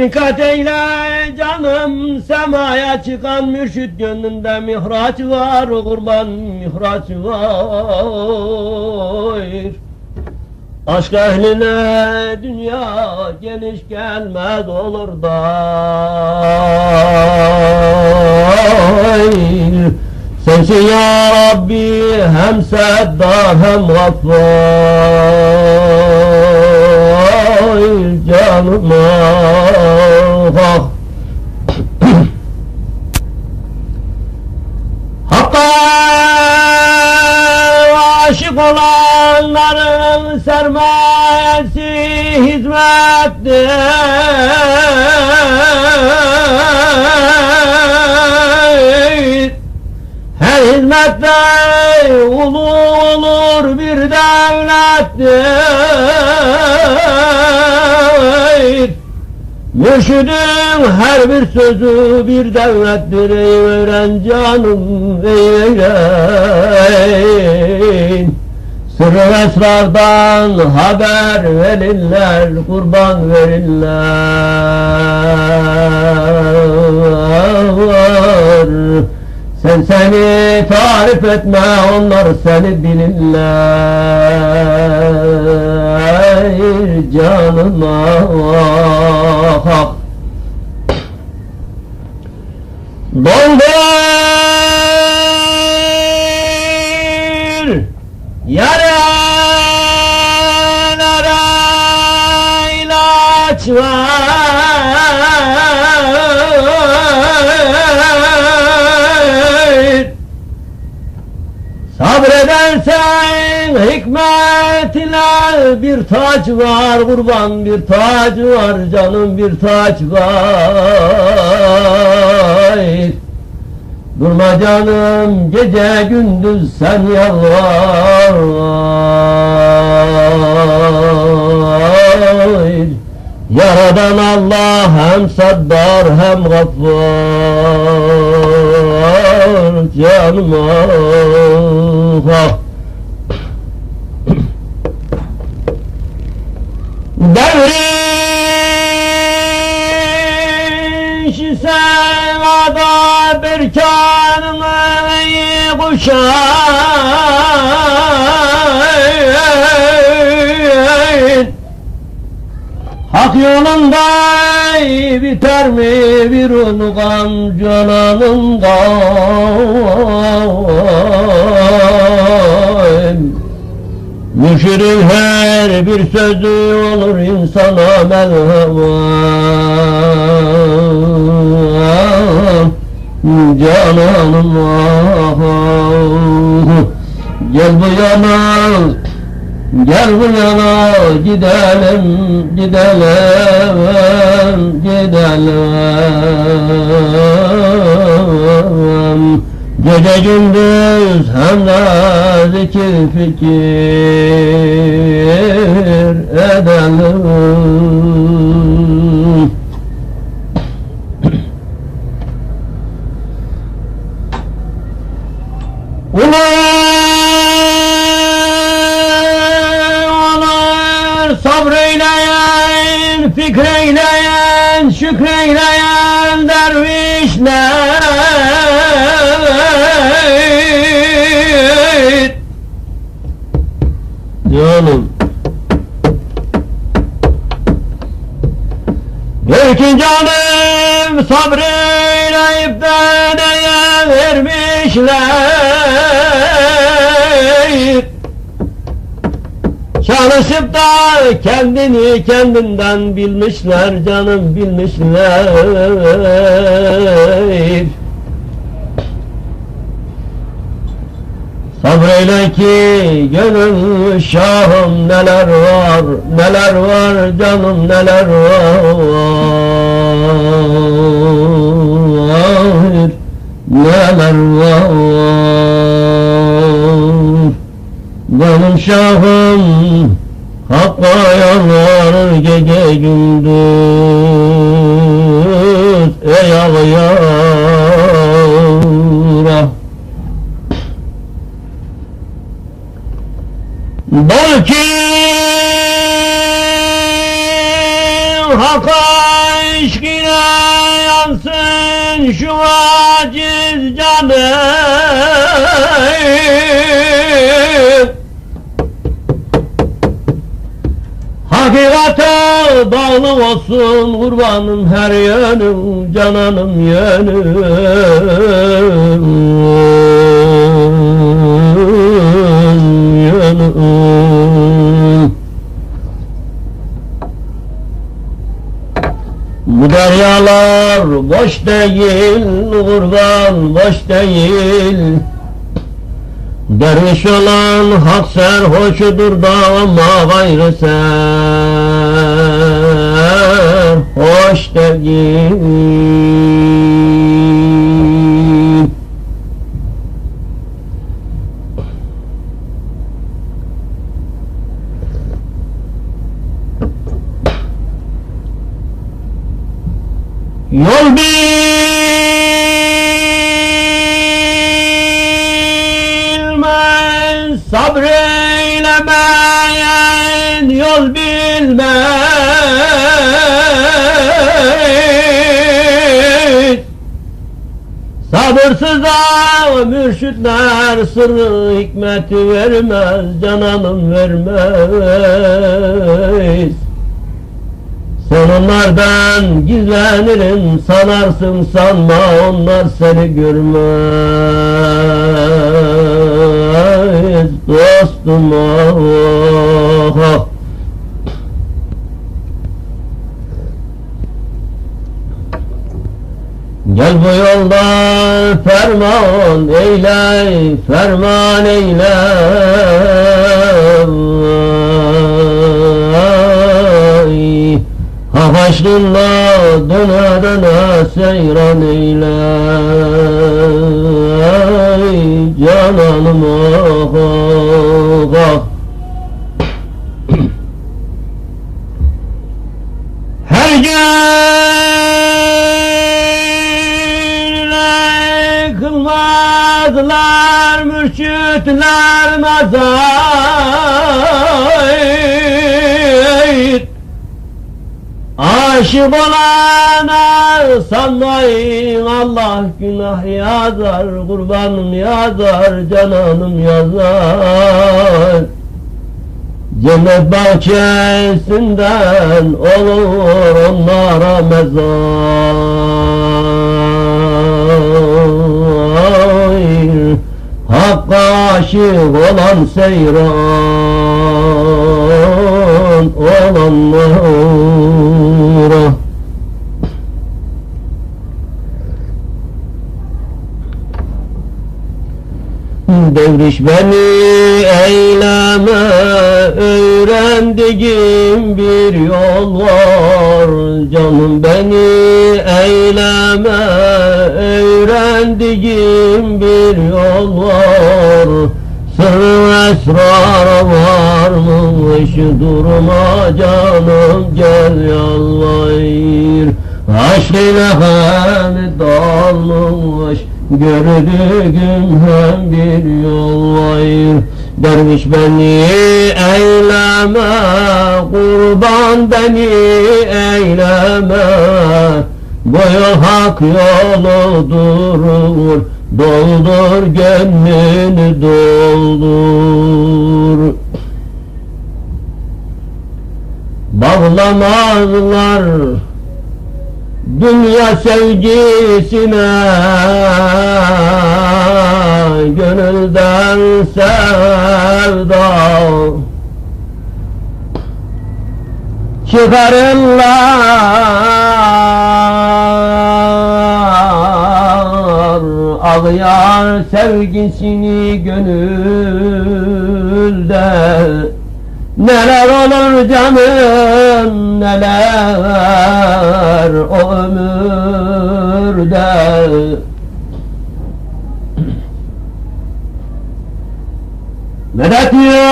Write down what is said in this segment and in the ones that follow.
Dikkat eyle canım semaya çıkan mürşit gönlünde mihraç var kurban mihraç var. Aşk ehline dünya geniş gelmez olur da. Sensin ya Rabbi hem Seddar hem Gaffar canıma. Aşık olanların sermayesi hizmettir hizmette ulu olur bir devlettir Mürşidin her bir sözü bir devlettir ey öğren canım ey öğren Sırrı esrardan haber verirler kurban verirler Sen seni tarif etme onlar seni bilirler. Canıma hak. Doldur! Yaralara ilaç var Sabredersen hikmet ile bir taç var kurban bir taç var canım bir taç var. Durma canım gece gündüz sen yalvar. Yaradan Allah hem saddar hem gaffar Canıma hak Devrin sevada bir kanını kuşar. Hak yolunda biter mi bir ungan cananın gam Müşirin her bir sözü olur insana melham Cananım ah. Gel bu yana Gel bu yana gidelim gidelim gidelim. Gece gündüz hem de zikir fikir edelim kendini kendinden bilmişler canım bilmişler. Sabreyle ki gönül şahım neler var neler var canım neler var neler var. Benim şahım Hakka yalvarır gece gündüz Ey ağ yara. Ah. Bol ki Hakka aşkına yansın şu aciz canım Hakikate bağlı olsun kurbanım her yönüm cananım yönüm yönüm Bu deryalar boş değil kurban boş değil Derviş olan hak serhoşudur da ama gayrı ser. Hoş değil sabreylemeyen yol bilmez. Sabırsıza mürşitler sırrı hikmeti vermez Cananım vermez. Sen onlardan gizlenirim sanarsın sanma onlar seni görmez ah, ah. Gel bu yolda ferman eyle, ferman eyle Hak aşkınla döne döne seyran eyle Cananım mürşitler nazar Aşık olana sanmayın Allah günah yazar Kurbanım yazar cananım yazar. Cennet bahçesinden olur onlara mezar Hakka aşık olan seyran olanlara Devriş beni eyleme öğrendiğim bir yol var. Canım beni eyleme öğrendiğim bir yol var. Sır esrar varmış durma canım gel yalvar Aşk ile hem dalmış Gördüğüm hem bir yol var. Derviş beni eyleme Kurban beni eyleme Yol hak yoludur Doldur gönlünü doldur. Bağlamazlar Dünya sevgisine Gönülden sevda. Çıkarırlar Ağyar sevgisini gönülde. Neler olur canım neler o ömürde. Medet ya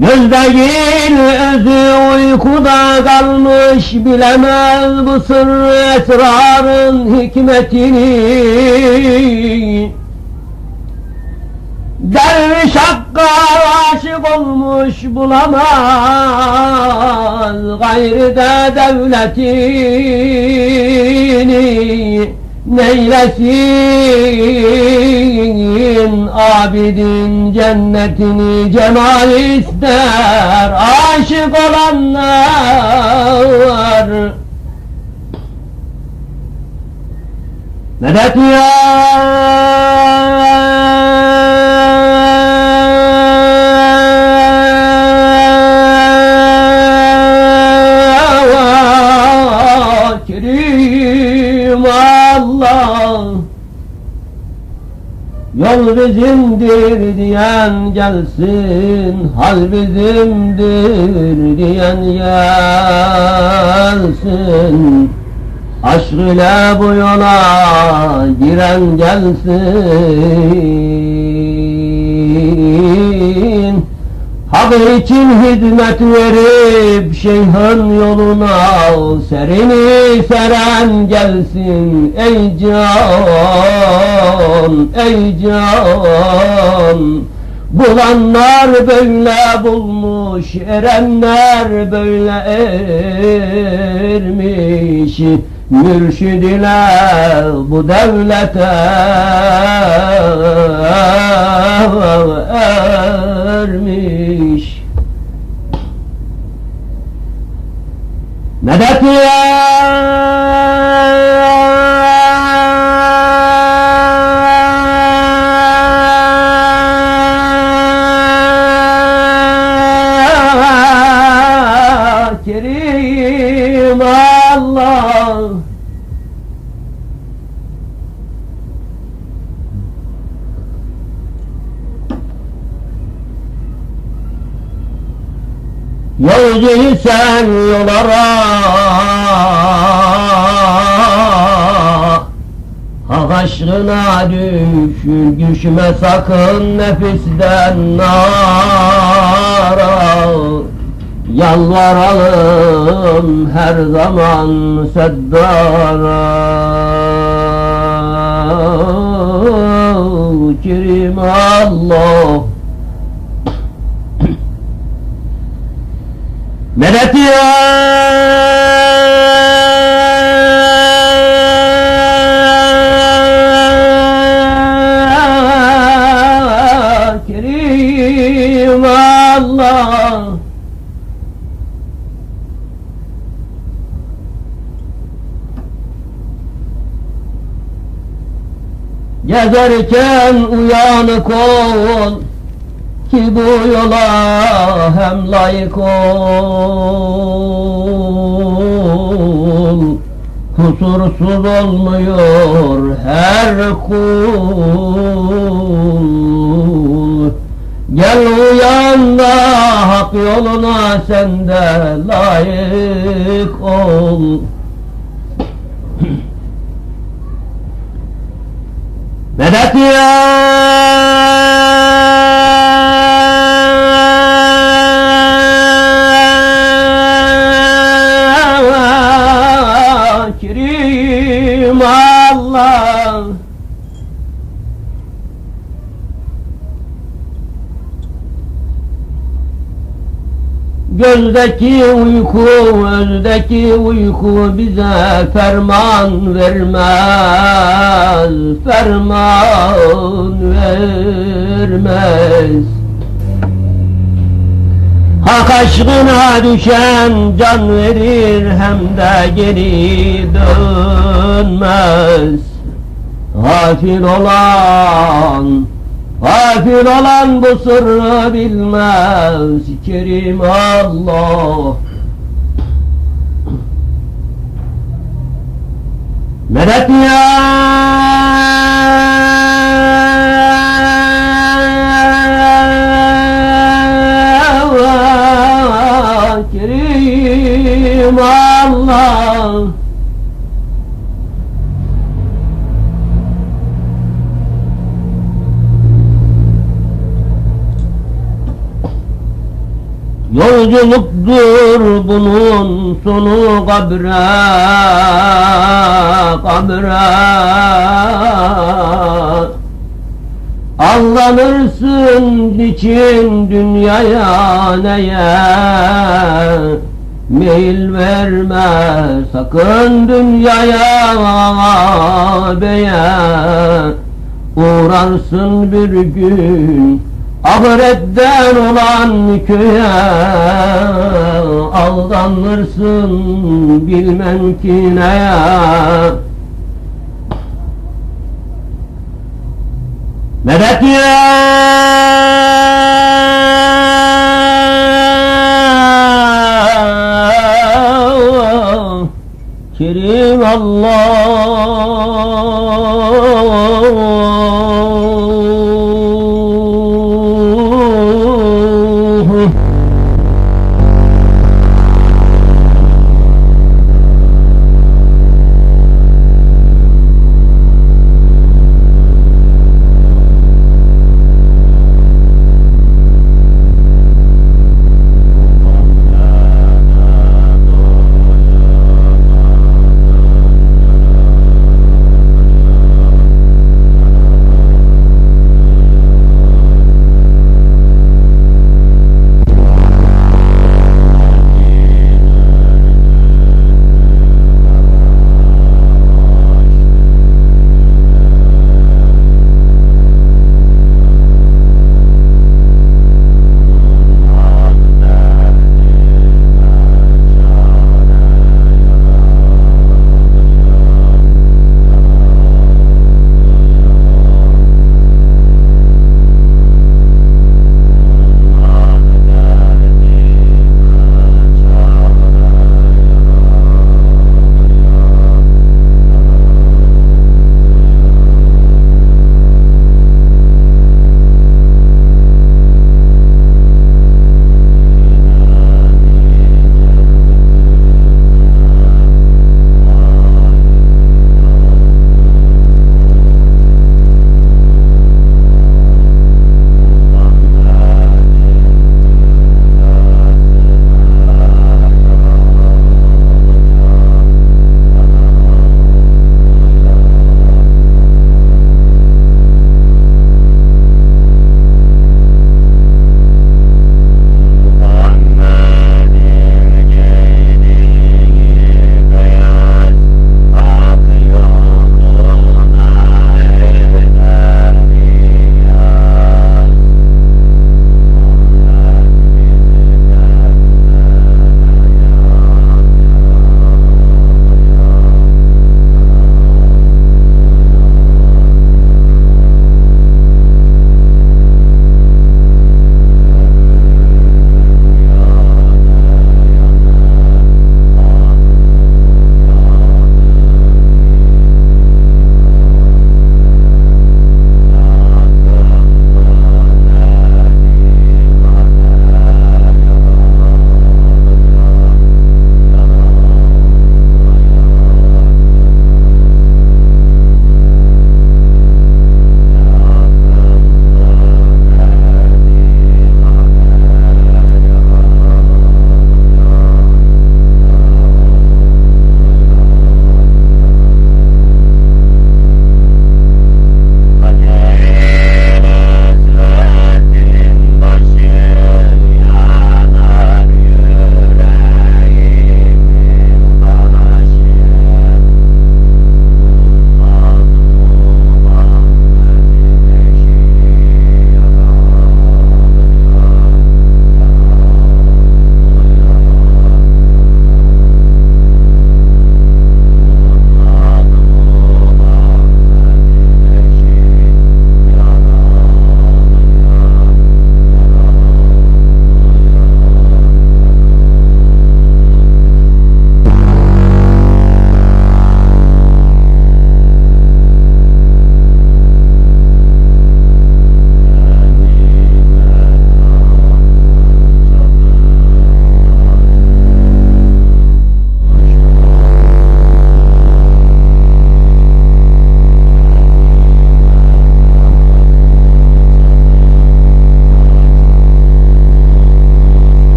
Gözdeğin özü uykuda kalmış bilemez bu sır esrarın hikmetini. Derviş Hakk'a aşık olmuş bulamaz Gayrı da devletini Neylesin abidin cennetini cemal ister. Aşık olanlar. Medet ya bizimdir diyen gelsin Hal bizimdir diyen gelsin. Aşk ile bu yola giren gelsin Hak için hizmet verip şeyhın yoluna Serini seren gelsin ey can, ey can. Bulanlar böyle bulmuş, erenler böyle ermiş. Mürşid ile bu devlete ermiş Medet ya sen yol ara Hak aşkına düşür düşme sakın nefisten nara Yalvaralım her zaman seddara. Kerim Allah Medet ya! Kerim Allah! Gezerken uyanık ol ki bu yola hem layık ol. Kusursuz olmuyor her kul. Gel uyan da hak yoluna sen de layık ol. Medet ya Gözdeki uyku, özdeki uyku bize ferman vermez, ferman vermez. Hak aşkına düşen can verir hem de geri dönmez. Gafil olan Gafil olan bu sırrı bilmez Kerim Allah. Medet ya! Kerim Allah Yolculuktur bunun sonu kabre, kabre. Aldanırsın için dünyaya neye Meyil verme sakın dünyaya beye Uğrarsın bir gün ahiretten olan köye Aldanırsın bilmem ki neye Medet ya Kerim Allah